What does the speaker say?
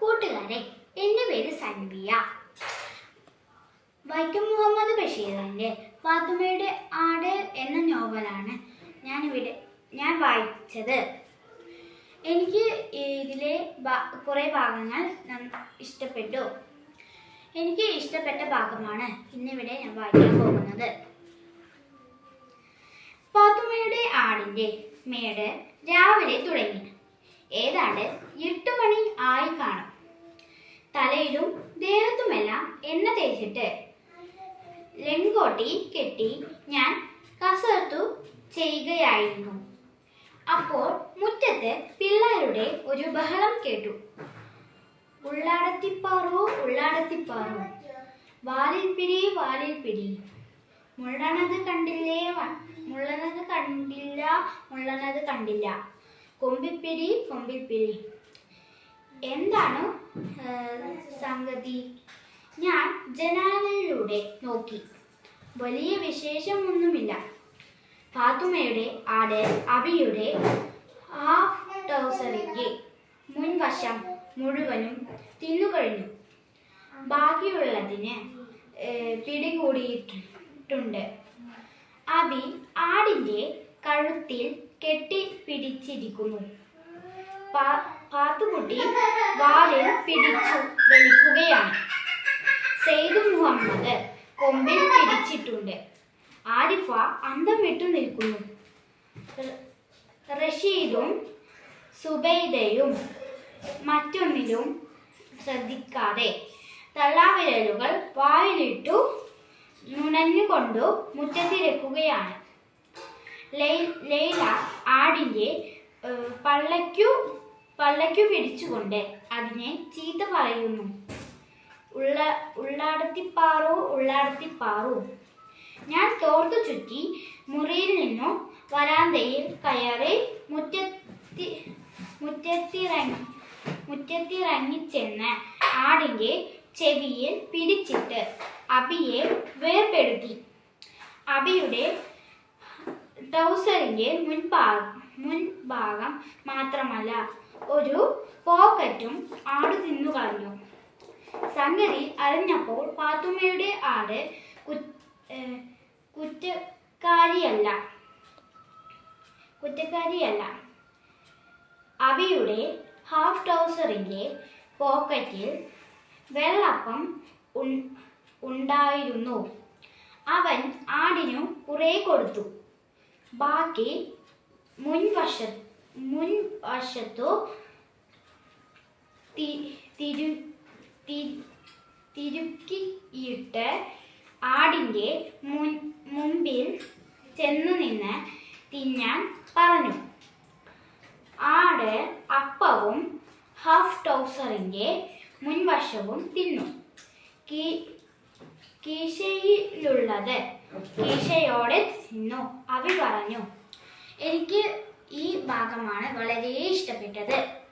കൂട്ടുകാരെ എന്റെ പേര് സൻബിയ. വൈക്കം മുഹമ്മദ് ബഷീറിന്റെ ഫാത്തിമയുടെ ആട് എന്ന നോവലാണ് ഞാൻ ഇവിടെ ഞാൻ വായിച്ചത്. എനിക്ക് ഇതിലെ കുറേ ഭാഗങ്ങൾ ഇഷ്ടപ്പെട്ടു. എനിക്ക് ഇഷ്ടപ്പെട്ട ഭാഗമാണ് ഇന്നിവിടെ ഞാൻ വായിക്കാൻ പോകുന്നത്. പാത്തുമ്മയുടെ ആടിന്റെ മേട് രാവിലെ തുടങ്ങി. ഏതാണ്ട് എട്ട് മണി ആയി കാണും. തലയിലും ദേഹത്തുമെല്ലാം എണ്ണ തേച്ചിട്ട് ലെങ്കോട്ടി കെട്ടി ഞാൻ കസർത്തു ചെയ്യുകയായിരുന്നു. അപ്പോൾ മുറ്റത്ത് പിള്ളേരുടെ ഒരു ബഹളം കേട്ടു. ഉള്ളാടത്തിപ്പാറു ഉള്ളാടത്തിപ്പാറു വാലിൽ പിടി വാലിൽ പിടി മുള്ളണത് കണ്ടില്ലേ മുള്ളണത് കണ്ടില്ല മുള്ളണത് കണ്ടില്ല. കൊമ്പിപ്പിടി കൊമ്പിപ്പിരി എന്താണ് സംഗതി? ഞാൻ ജനാലയിലൂടെ നോക്കി. വലിയ വിശേഷമൊന്നുമില്ല. ഫാത്തുമയുടെ ആട് അബിയുടെ ഹാഫ് ടൗസറിന്റെ മുൻവശം മുഴുവനും തിന്നുകഴിഞ്ഞു ബാക്കിയുള്ളതിന് പിടികൂടിയിട്ടുണ്ട്. അബി ആടിന്റെ കഴുത്തിൽ കെട്ടി പിടിച്ചിരിക്കുന്നു പാത്തുകുട്ടി വാലിൽ പിടിച്ചു വലിക്കുകയാണ്. സെയ്ദ് മുഹമ്മദ് കൊമ്പിൽ പിടിച്ചിട്ടുണ്ട്. ആരിഫ അന്തം വിട്ടു നിൽക്കുന്നു റഷീദും സുബൈദയും മറ്റൊന്നിലും ശ്രദ്ധിക്കാതെ തള്ളാവിരലുകൾ വായിലിട്ടു നുണഞ്ഞുകൊണ്ടു മുറ്റത്തിരക്കുകയാണ്. ലൈല ആടിന്റെ പള്ളയ്ക്കു പള്ളയ്ക്കു പിടിച്ചുകൊണ്ട് അതിനെ ചീത്ത പറയുന്നു. ഉള്ള ഉള്ളാടത്തിപ്പാറു ഉള്ളാടത്തിപ്പാറു. ഞാൻ തോർത്തു ചുറ്റി മുറിയിൽ നിന്നു വരാന്തയിൽ കയറി മുറ്റത്തി മുറ്റത്തിറങ്ങി മുറ്റത്തിറങ്ങിച്ചെന്ന് ആടിന്റെ ചെവിയിൽ പിടിച്ചിട്ട് അബിയെ വേർപെടുത്തി. അബിയുടെ ട്രൗസറിന്റെ മുൻഭാഗം മുൻഭാഗം മാത്രമല്ല ഒരു പോക്കറ്റും ആട് തിന്നു കളഞ്ഞു. സംഗതി അറിഞ്ഞപ്പോൾ പാത്തുമ്മയുടെ ആട് കുറ്റക്കാരിയല്ല. കുറ്റക്കാരിയല്ല. അബിയുടെ ഹാഫ് ട്രൗസറിന്റെ പോക്കറ്റിൽ വെള്ളപ്പം ഉണ്ടായിരുന്നു. അവൻ ആടിനു കുറെ കൊടുത്തു. ബാക്കി മുൻവശ മുൻവശത്തു തിരുക്കിയിട്ട് ആടിന്റെ മുൻ മുമ്പിൽ ചെന്നു നിന്ന് തിന്നാൻ പറഞ്ഞു. ആട് അപ്പവും ഹാഫ് ടൗസറിന്റെ മുൻവശവും തിന്നു. കീശയിലുള്ളത്. കീശയോടെ തിന്നു. അവി പറഞ്ഞു എനിക്ക് ഈ ഭാഗമാണ് വളരെ ഇഷ്ടപ്പെട്ടത്.